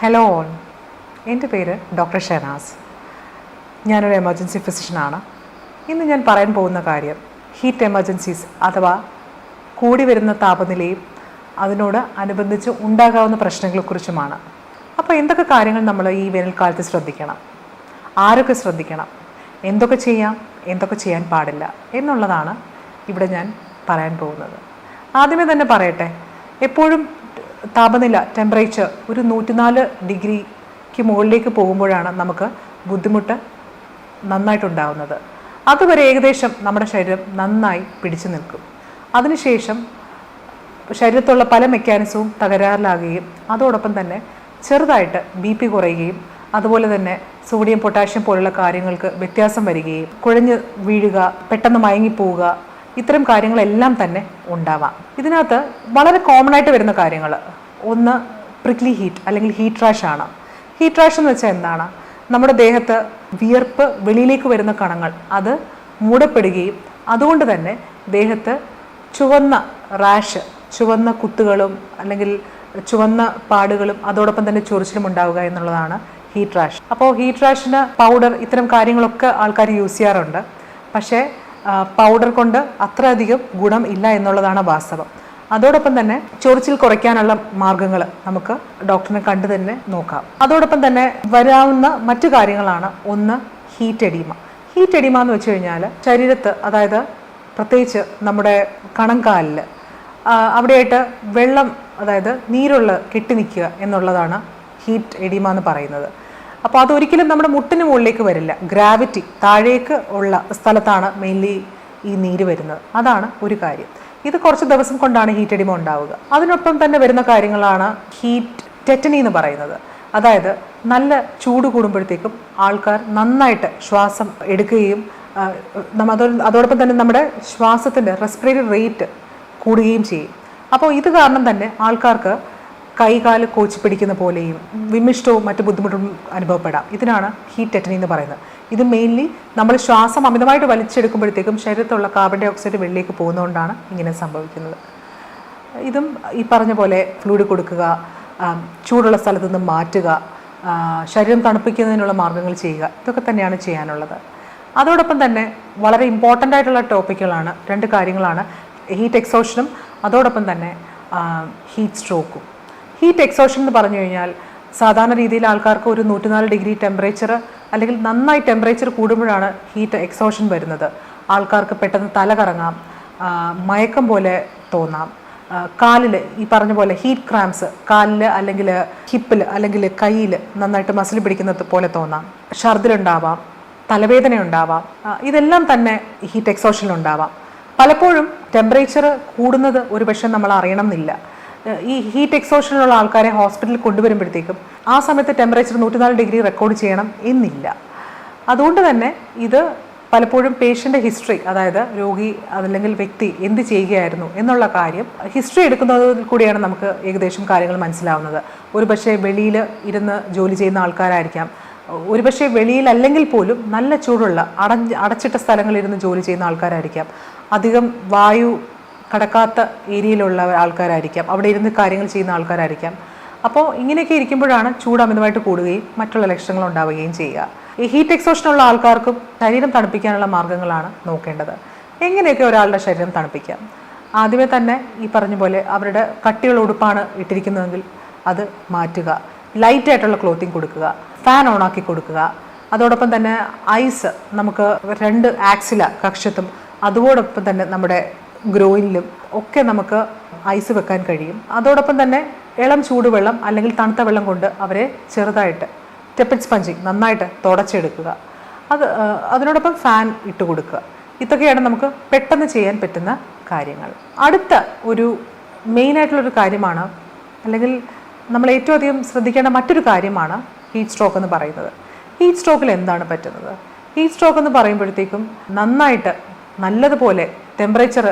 Hello all എന്റെ പേര് doctor ഷെനാസ് ഞാനൊരു എമർജൻസി ഫിസിഷ്യനാണ് ഇന്ന് ഞാൻ പറയാൻ പോകുന്ന കാര്യം ഹീറ്റ് എമർജൻസീസ് അഥവാ കൂടി വരുന്ന താപനിലയും അതിനോട് അനുബന്ധിച്ച് ഉണ്ടാകാവുന്ന പ്രശ്നങ്ങളെക്കുറിച്ചുമാണ്. അപ്പോൾ എന്തൊക്കെ കാര്യങ്ങൾ നമ്മൾ ഈ വേനൽക്കാലത്ത് ശ്രദ്ധിക്കണം? ആരൊക്കെ ശ്രദ്ധിക്കണം? എന്തൊക്കെ ചെയ്യാം? എന്തൊക്കെ ചെയ്യാൻ പാടില്ല? എന്നുള്ളതാണ് ഇവിടെ ഞാൻ പറയാൻ പോകുന്നത്. ആദ്യമേ തന്നെ പറയട്ടെ എപ്പോഴും താപനില ടെമ്പറേച്ചർ ഒരു നൂറ്റിനാല് ഡിഗ്രിക്ക് മുകളിലേക്ക് പോകുമ്പോഴാണ് നമുക്ക് ബുദ്ധിമുട്ട് നന്നായിട്ടുണ്ടാകുന്നത് അതുവരെ ഏകദേശം നമ്മുടെ ശരീരം നന്നായി പിടിച്ചു നിൽക്കും. അതിനുശേഷം ശരീരത്തുള്ള പല മെക്കാനിസവും തകരാറിലാകുകയും അതോടൊപ്പം തന്നെ ചെറുതായിട്ട് ബി പി കുറയുകയും അതുപോലെ തന്നെ സോഡിയം പൊട്ടാഷ്യം പോലുള്ള കാര്യങ്ങൾക്ക് വ്യത്യാസം വരികയും കുഴഞ്ഞ് വീഴുക പെട്ടെന്ന് മയങ്ങിപ്പോവുക ഇത്തരം കാര്യങ്ങളെല്ലാം തന്നെ ഉണ്ടാവാം. ഇതിനകത്ത് വളരെ കോമൺ ആയിട്ട് വരുന്ന കാര്യങ്ങൾ. ഒന്ന് പ്രിക്ലി ഹീറ്റ് അല്ലെങ്കിൽ ഹീറ്റ് റാഷ് ആണ്. ഹീറ്റ് റാഷ് എന്ന് വെച്ചാൽ എന്താണ്? നമ്മുടെ ദേഹത്ത് വിയർപ്പ് വെളിയിലേക്ക് വരുന്ന കണങ്ങൾ. അത് മൂടപ്പെടുകയും അതുകൊണ്ട് തന്നെ ദേഹത്ത് ചുവന്ന റാഷ് ചുവന്ന കുത്തുകളും അല്ലെങ്കിൽ ചുവന്ന പാടുകളും അതോടൊപ്പം തന്നെ ചൊറിച്ചിലും ഉണ്ടാവുക എന്നുള്ളതാണ് ഹീറ്റ് റാഷ് അപ്പോൾ ഹീറ്റ് റാഷിന് പൗഡർ ഇത്തരം കാര്യങ്ങളൊക്കെ ആൾക്കാർ യൂസ് ചെയ്യാറുണ്ട്. പക്ഷേ പൗഡർ കൊണ്ട് അത്രയധികം ഗുണം ഇല്ല എന്നുള്ളതാണ് വാസ്തവം. അതോടൊപ്പം തന്നെ ചൊറിച്ചിൽ കുറയ്ക്കാനുള്ള മാർഗങ്ങൾ നമുക്ക് ഡോക്ടറിനെ കണ്ടു തന്നെ നോക്കാം. അതോടൊപ്പം തന്നെ വരാവുന്ന മറ്റു കാര്യങ്ങളാണ് ഒന്ന് ഹീറ്റ് എഡീമ ഹീറ്റ് എഡീമ എന്ന് വെച്ച് കഴിഞ്ഞാൽ ശരീരത്ത് അതായത് പ്രത്യേകിച്ച് നമ്മുടെ കണങ്കാലിൽ അവിടെയായിട്ട് വെള്ളം അതായത് നീരുള്ള കെട്ടി നിൽക്കുക എന്നുള്ളതാണ് ഹീറ്റ് എഡീമ എന്ന് പറയുന്നത്. അപ്പോൾ അതൊരിക്കലും നമ്മുടെ മുട്ടിന് മുകളിലേക്ക് വരില്ല. ഗ്രാവിറ്റി താഴേക്ക് ഉള്ള സ്ഥലത്താണ് മെയിൻലി ഈ നീര് വരുന്നത്. അതാണ് ഒരു കാര്യം. ഇത് കുറച്ച് ദിവസം കൊണ്ടാണ് ഹീറ്റ് എഡിമ ഉണ്ടാവുക. അതിനൊപ്പം തന്നെ വരുന്ന കാര്യങ്ങളാണ് ഹീറ്റ് ടെറ്റനി എന്ന് പറയുന്നത്. അതായത് നല്ല ചൂട് കൂടുമ്പോഴത്തേക്കും ആൾക്കാർ നന്നായിട്ട് ശ്വാസം എടുക്കുകയും നമ്മ അതോ- അതോടൊപ്പം തന്നെ നമ്മുടെ ശ്വാസത്തിന്റെ റെസ്പിറേറ്ററി റേറ്റ് കൂടുകയും ചെയ്യും. അപ്പോൾ ഇത് കാരണം തന്നെ ആൾക്കാർക്ക് കൈകാൽ കോച്ചി പിടിക്കുന്ന പോലെയും വിമിഷ്ടവും മറ്റ് ബുദ്ധിമുട്ടും അനുഭവപ്പെടാം. ഇതിനാണ് ഹീറ്റ് ടെറ്റനി എന്ന് പറയുന്നത്. ഇത് മെയിൻലി നമ്മൾ ശ്വാസം അമിതമായിട്ട് വലിച്ചെടുക്കുമ്പോഴത്തേക്കും ശരീരത്തുള്ള കാർബൺ ഡൈ ഓക്സൈഡ് വെളിയിലേക്ക് പോകുന്നതുകൊണ്ടാണ് ഇങ്ങനെ സംഭവിക്കുന്നത്. ഇതും ഈ പറഞ്ഞ പോലെ ഫ്ലൂയിഡ് കൊടുക്കുക ചൂടുള്ള സ്ഥലത്തു നിന്ന് മാറ്റുക ശരീരം തണുപ്പിക്കുന്നതിനുള്ള മാർഗങ്ങൾ ചെയ്യുക ഇതൊക്കെ തന്നെയാണ് ചെയ്യാനുള്ളത്. അതോടൊപ്പം തന്നെ വളരെ ഇമ്പോർട്ടന്റ് ആയിട്ടുള്ള ടോപ്പിക്കുകളാണ് രണ്ട് കാര്യങ്ങളാണ് ഹീറ്റ് എക്സോഷനും അതോടൊപ്പം തന്നെ ഹീറ്റ് സ്ട്രോക്കും ഹീറ്റ് എക്സോഷൻ എന്ന് പറഞ്ഞു കഴിഞ്ഞാൽ സാധാരണ രീതിയിൽ ആൾക്കാർക്ക് ഒരു നൂറ്റിനാല് ഡിഗ്രി ടെമ്പറേച്ചർ അല്ലെങ്കിൽ നന്നായി ടെമ്പറേച്ചർ കൂടുമ്പോഴാണ് ഹീറ്റ് എക്സോഷൻ വരുന്നത്. ആൾക്കാർക്ക് പെട്ടെന്ന് തല കറങ്ങാം മയക്കം പോലെ തോന്നാം. കാലിൽ ഈ പറഞ്ഞ പോലെ ഹീറ്റ് ക്രാംസ് കാലിൽ അല്ലെങ്കിൽ ഹിപ്പിൽ അല്ലെങ്കിൽ കയ്യിൽ നന്നായിട്ട് മസിൽ പിടിക്കുന്നത് പോലെ തോന്നാം. ഛർദിലുണ്ടാവാം തലവേദന ഉണ്ടാവാം ഇതെല്ലാം തന്നെ ഹീറ്റ് എക്സോഷനിലുണ്ടാവാം പലപ്പോഴും ടെമ്പറേച്ചർ കൂടുന്നത് ഒരുപക്ഷെ നമ്മൾ അറിയണം എന്നില്ല. ഏഹ് ഈ ഹീറ്റ് എക്സോഷനിലുള്ള ആൾക്കാരെ ഹോസ്പിറ്റലിൽ കൊണ്ടുവരുമ്പോഴത്തേക്കും ആ സമയത്ത് ടെമ്പറേച്ചർ നൂറ്റിനാല് ഡിഗ്രി റെക്കോർഡ് ചെയ്യണം എന്നില്ല. അതുകൊണ്ട് തന്നെ ഇത് പലപ്പോഴും പേഷ്യന്റെ ഹിസ്റ്ററി അതായത് രോഗി അതല്ലെങ്കിൽ വ്യക്തി എന്ത് ചെയ്യുകയായിരുന്നു എന്നുള്ള കാര്യം ഹിസ്റ്ററി എടുക്കുന്നതിൽ കൂടിയാണ് നമുക്ക് ഏകദേശം കാര്യങ്ങൾ മനസ്സിലാവുന്നത്. ഒരു പക്ഷേ വെളിയിൽ ഇരുന്ന് ജോലി ചെയ്യുന്ന ആൾക്കാരായിരിക്കാം. ഒരുപക്ഷെ വെളിയിലല്ലെങ്കിൽ പോലും നല്ല ചൂടുള്ള അടഞ്ഞ് അടച്ചിട്ട സ്ഥലങ്ങളിൽ ഇരുന്ന് ജോലി ചെയ്യുന്ന ആൾക്കാരായിരിക്കാം. അധികം വായു കടക്കാത്ത ഏരിയയിലുള്ള ആൾക്കാരായിരിക്കാം. അവിടെ ഇരുന്ന് കാര്യങ്ങൾ ചെയ്യുന്ന ആൾക്കാരായിരിക്കാം. അപ്പോൾ ഇങ്ങനെയൊക്കെ ഇരിക്കുമ്പോഴാണ് ചൂട് അമിതമായിട്ട് കൂടുകയും മറ്റുള്ള ലക്ഷണങ്ങൾ ഉണ്ടാവുകയും ചെയ്യുക. ഈ ഹീറ്റ് എക്സോഷനുള്ള ആൾക്കാർക്കും ശരീരം തണുപ്പിക്കാനുള്ള മാർഗങ്ങളാണ് നോക്കേണ്ടത്. എങ്ങനെയൊക്കെ ഒരാളുടെ ശരീരം തണുപ്പിക്കാം? ആദ്യമേ തന്നെ ഈ പറഞ്ഞ പോലെ അവരുടെ കട്ടിയുള്ള ഉടുപ്പാണ് ഇട്ടിരിക്കുന്നതെങ്കിൽ അത് മാറ്റുക. ലൈറ്റ് ആയിട്ടുള്ള ക്ലോത്തിങ് കൊടുക്കുക. ഫാൻ ഓണാക്കി കൊടുക്കുക. അതോടൊപ്പം തന്നെ ഐസ് നമുക്ക് രണ്ട് ആക്സില കക്ഷത്തും. അതോടൊപ്പം തന്നെ നമ്മുടെ ഗ്രോയിനിലും ഒക്കെ നമുക്ക് ഐസ് വെക്കാൻ കഴിയും. അതോടൊപ്പം തന്നെ ഇളം ചൂടുവെള്ളം അല്ലെങ്കിൽ തണുത്ത വെള്ളം കൊണ്ട് അവരെ ചെറുതായിട്ട് ടെപ്പിഡ് സ്പഞ്ചിങ് നന്നായിട്ട് തുടച്ചെടുക്കുക. അത് അതിനോടൊപ്പം ഫാൻ ഇട്ട് കൊടുക്കുക. ഇതൊക്കെയാണ് നമുക്ക് പെട്ടെന്ന് ചെയ്യാൻ പറ്റുന്ന കാര്യങ്ങൾ. അടുത്ത ഒരു മെയിനായിട്ടുള്ളൊരു കാര്യമാണ് അല്ലെങ്കിൽ നമ്മൾ ഏറ്റവും അധികം ശ്രദ്ധിക്കേണ്ട മറ്റൊരു കാര്യമാണ് ഹീറ്റ് സ്ട്രോക്ക് എന്ന് പറയുന്നത്. ഹീറ്റ് സ്ട്രോക്കിൽ എന്താണ് പറ്റുന്നത്? ഹീറ്റ് സ്ട്രോക്ക് എന്ന് പറയുമ്പോഴത്തേക്കും നന്നായിട്ട് നല്ലതുപോലെ ടെമ്പറേച്ചർ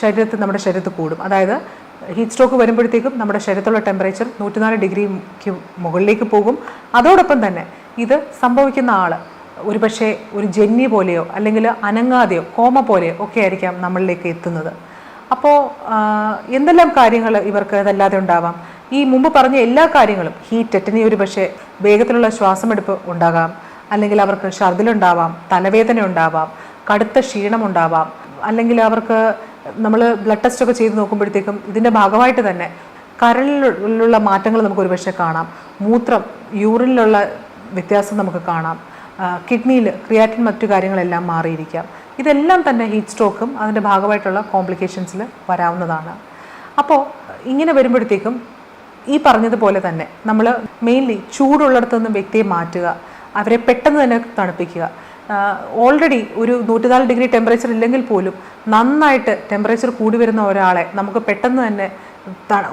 ശരീരത്തിൽ നമ്മുടെ ശരീരത്തിൽ കൂടും. അതായത് ഹീറ്റ് സ്ട്രോക്ക് വരുമ്പോഴത്തേക്കും നമ്മുടെ ശരീരത്തിലുള്ള ടെമ്പറേച്ചർ നൂറ്റിനാല് ഡിഗ്രിക്ക് മുകളിലേക്ക് പോകും. അതോടൊപ്പം തന്നെ ഇത് സംഭവിക്കുന്ന ആൾ ഒരുപക്ഷെ ഒരു ജന്നി പോലെയോ അല്ലെങ്കിൽ അനങ്ങാതെയോ കോമ പോലെയോ ഒക്കെ ആയിരിക്കാം നമ്മളിലേക്ക് എത്തുന്നത്. അപ്പോൾ എന്തെല്ലാം കാര്യങ്ങൾ ഇവർക്ക് അതല്ലാതെ ഉണ്ടാവാം? ഈ മുമ്പ് പറഞ്ഞ എല്ലാ കാര്യങ്ങളും ഹീറ്റ് ടെറ്റനി ഒരു പക്ഷേ വേഗത്തിലുള്ള ശ്വാസമെടുപ്പ് ഉണ്ടാകാം. അല്ലെങ്കിൽ അവർക്ക് ഛർദിലുണ്ടാവാം തലവേദന ഉണ്ടാവാം കടുത്ത ക്ഷീണമുണ്ടാവാം. അല്ലെങ്കിൽ അവർക്ക് നമ്മൾ ബ്ലഡ് ടെസ്റ്റ് ഒക്കെ ചെയ്ത് നോക്കുമ്പോഴത്തേക്കും ഇതിന്റെ ഭാഗമായിട്ട് തന്നെ കരളിലുള്ള മാറ്റങ്ങൾ നമുക്ക് ഒരുപക്ഷെ കാണാം. മൂത്രം യൂറിനിലുള്ള വ്യത്യാസം നമുക്ക് കാണാം. കിഡ്നിയിൽ ക്രിയാറ്റിൻ മറ്റു കാര്യങ്ങളെല്ലാം മാറിയിരിക്കാം. ഇതെല്ലാം തന്നെ ഹീറ്റ് സ്ട്രോക്കും അതിന്റെ ഭാഗമായിട്ടുള്ള കോംപ്ലിക്കേഷൻസിൽ വരാവുന്നതാണ്. അപ്പോൾ ഇങ്ങനെ വരുമ്പോഴത്തേക്കും ഈ പറഞ്ഞതുപോലെ തന്നെ നമ്മൾ മെയിൻലി ചൂടുള്ളിടത്തുനിന്ന് വ്യക്തിയെ മാറ്റുക അവരെ പെട്ടെന്ന് തന്നെ തണുപ്പിക്കുക. ഓൾറെഡി ഒരു നൂറ്റിനാല് ഡിഗ്രി ടെമ്പറേച്ചർ ഇല്ലെങ്കിൽ പോലും നന്നായിട്ട് ടെമ്പറേച്ചർ കൂടി വരുന്ന ഒരാളെ നമുക്ക് പെട്ടെന്ന് തന്നെ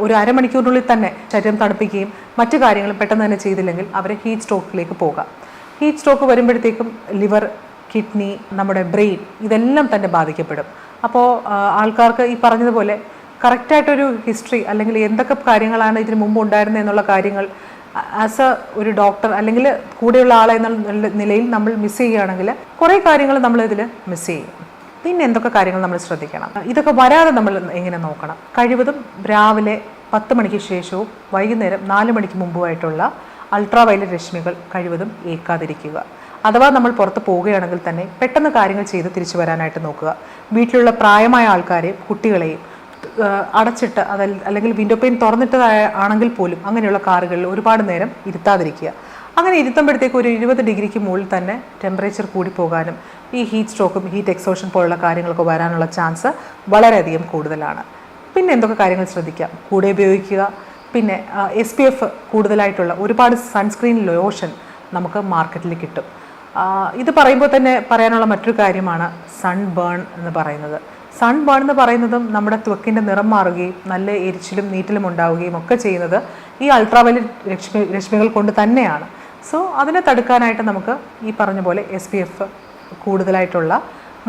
ഒരു അരമണിക്കൂറിനുള്ളിൽ തന്നെ ശരീരം തണുപ്പിക്കുകയും മറ്റു കാര്യങ്ങളും പെട്ടെന്ന് തന്നെ ചെയ്തില്ലെങ്കിൽ അവരെ ഹീറ്റ് സ്ട്രോക്കിലേക്ക് പോകാം. ഹീറ്റ് സ്ട്രോക്ക് വരുമ്പോഴത്തേക്കും ലിവർ കിഡ്നി നമ്മുടെ ബ്രെയിൻ ഇതെല്ലാം തന്നെ ബാധിക്കപ്പെടും. അപ്പോൾ ആൾക്കാർക്ക് ഈ പറഞ്ഞതുപോലെ കറക്റ്റായിട്ടൊരു ഹിസ്റ്ററി അല്ലെങ്കിൽ എന്തൊക്കെ കാര്യങ്ങളാണ് ഇതിന് മുമ്പ് ഉണ്ടായിരുന്നത് എന്നുള്ള കാര്യങ്ങൾ ആസ് എ ഒരു ഡോക്ടർ അല്ലെങ്കിൽ കൂടെയുള്ള ആളെ എന്നുള്ള നിലയിൽ നമ്മൾ മിസ് ചെയ്യുകയാണെങ്കിൽ കുറേ കാര്യങ്ങൾ നമ്മൾ ഇതിൽ മിസ് ചെയ്യും. പിന്നെ എന്തൊക്കെ കാര്യങ്ങൾ നമ്മൾ ശ്രദ്ധിക്കണം? ഇതൊക്കെ വരാതെ നമ്മൾ എങ്ങനെ നോക്കണം. കഴിവതും രാവിലെ പത്ത് മണിക്ക് ശേഷവും വൈകുന്നേരം നാല് മണിക്ക് മുമ്പുമായിട്ടുള്ള അൾട്രാ വയലറ്റ് രശ്മികൾ കഴിവതും ഏൽക്കാതിരിക്കുക. അഥവാ നമ്മൾ പുറത്ത് പോവുകയാണെങ്കിൽ തന്നെ പെട്ടെന്ന് കാര്യങ്ങൾ ചെയ്ത് തിരിച്ചു വരാനായിട്ട് നോക്കുക. വീട്ടിലുള്ള പ്രായമായ ആൾക്കാരെയും കുട്ടികളെയും അടച്ചിട്ട് അതൽ അല്ലെങ്കിൽ വിൻഡോ പെയിൻ തുറന്നിട്ടതായ ആണെങ്കിൽ പോലും അങ്ങനെയുള്ള കാറുകളിൽ ഒരുപാട് നേരം ഇരുത്താതിരിക്കുക. അങ്ങനെ ഇരുത്തുമ്പോഴത്തേക്ക് ഒരു ഇരുപത് ഡിഗ്രിക്ക് മുകളിൽ തന്നെ ടെമ്പറേച്ചർ കൂടി പോകാനും ഈ ഹീറ്റ് സ്ട്രോക്കും ഹീറ്റ് എക്സോഷൻ പോലുള്ള കാര്യങ്ങളൊക്കെ വരാനുള്ള ചാൻസ് വളരെയധികം കൂടുതലാണ്. പിന്നെ എന്തൊക്കെ കാര്യങ്ങൾ ശ്രദ്ധിക്കാം? കൂടെ ഉപയോഗിക്കുക. പിന്നെ എസ് പി എഫ് കൂടുതലായിട്ടുള്ള ഒരുപാട് സൺസ്ക്രീൻ ലോഷൻ നമുക്ക് മാർക്കറ്റിൽ കിട്ടും. ഇത് പറയുമ്പോൾ തന്നെ പറയാനുള്ള മറ്റൊരു കാര്യമാണ് സൺ ബേൺ എന്ന് പറയുന്നത്. സൺ ബേൺ എന്ന് പറയുന്നതും നമ്മുടെ ത്വക്കിന്റെ നിറം മാറുകയും നല്ല എരിച്ചിലും നീറ്റലും ഉണ്ടാവുകയും ഒക്കെ ചെയ്യുന്നത് ഈ അൾട്രാവയലറ്റ് രശ്മി രശ്മികൾ കൊണ്ട് തന്നെയാണ്. സോ അതിനെ തടുക്കാനായിട്ട് നമുക്ക് ഈ പറഞ്ഞ പോലെ എസ് പി എഫ് കൂടുതലായിട്ടുള്ള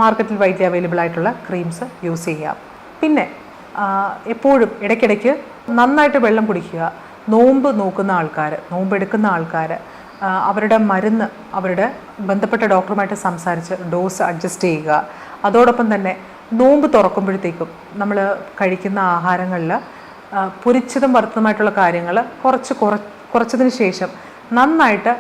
മാർക്കറ്റിൽ വൈദ്യ അവൈലബിൾ ആയിട്ടുള്ള ക്രീംസ് യൂസ് ചെയ്യാം. പിന്നെ എപ്പോഴും ഇടയ്ക്കിടയ്ക്ക് നന്നായിട്ട് വെള്ളം കുടിക്കുക നോമ്പ് നോക്കുന്ന ആൾക്കാർ നോമ്പ് എടുക്കുന്ന ആൾക്കാർ അവരുടെ മരുന്ന് അവരുടെ ബന്ധപ്പെട്ട ഡോക്ടറുമായിട്ട് സംസാരിച്ച് ഡോസ് അഡ്ജസ്റ്റ് ചെയ്യുക. അതോടൊപ്പം തന്നെ നോമ്പ് തുറക്കുമ്പോഴത്തേക്കും നമ്മൾ കഴിക്കുന്ന ആഹാരങ്ങളിൽ പൊരിച്ചതും വറുത്തതുമായിട്ടുള്ള കാര്യങ്ങൾ കുറച്ച് കുറ കുറച്ചതിന് ശേഷം നന്നായിട്ട്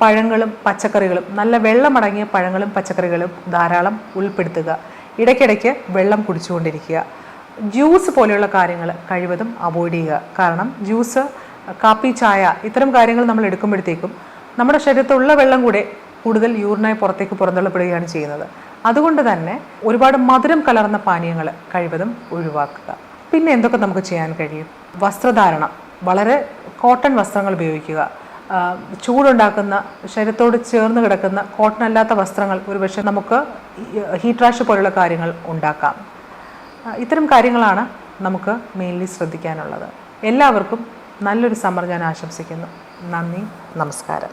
പഴങ്ങളും പച്ചക്കറികളും നല്ല വെള്ളമടങ്ങിയ പഴങ്ങളും പച്ചക്കറികളും ധാരാളം ഉൾപ്പെടുത്തുക. ഇടയ്ക്കിടയ്ക്ക് വെള്ളം കുടിച്ചുകൊണ്ടിരിക്കുക. ജ്യൂസ് പോലെയുള്ള കാര്യങ്ങൾ കഴിവതും അവോയ്ഡ് ചെയ്യുക. കാരണം ജ്യൂസ് കാപ്പി ചായ ഇത്തരം കാര്യങ്ങൾ നമ്മൾ എടുക്കുമ്പോഴത്തേക്കും നമ്മുടെ ശരീരത്തുള്ള വെള്ളം കൂടെ കൂടുതൽ യൂറിനായി പുറത്തേക്ക് പുറന്തള്ളപ്പെടുകയാണ് ചെയ്യുന്നത്. അതുകൊണ്ട് തന്നെ ഒരുപാട് മധുരം കലർന്ന പാനീയങ്ങൾ കഴിവതും ഒഴിവാക്കുക. പിന്നെ എന്തൊക്കെ നമുക്ക് ചെയ്യാൻ കഴിയും? വസ്ത്രധാരണം. വളരെ കോട്ടൺ വസ്ത്രങ്ങൾ ഉപയോഗിക്കുക. ചൂടുണ്ടാക്കുന്ന ശരീരത്തോട് ചേർന്ന് കിടക്കുന്ന കോട്ടൺ അല്ലാത്ത വസ്ത്രങ്ങൾ ഒരുപക്ഷെ നമുക്ക് ഹീറ്റ് റാഷ് പോലുള്ള കാര്യങ്ങൾ ഉണ്ടാക്കാം. ഇത്തരം കാര്യങ്ങളാണ് നമുക്ക് മെയിൻലി ശ്രദ്ധിക്കാനുള്ളത്. എല്ലാവർക്കും നല്ലൊരു സമ്മർ ഞാൻ ആശംസിക്കുന്നു. നന്ദി നമസ്കാരം.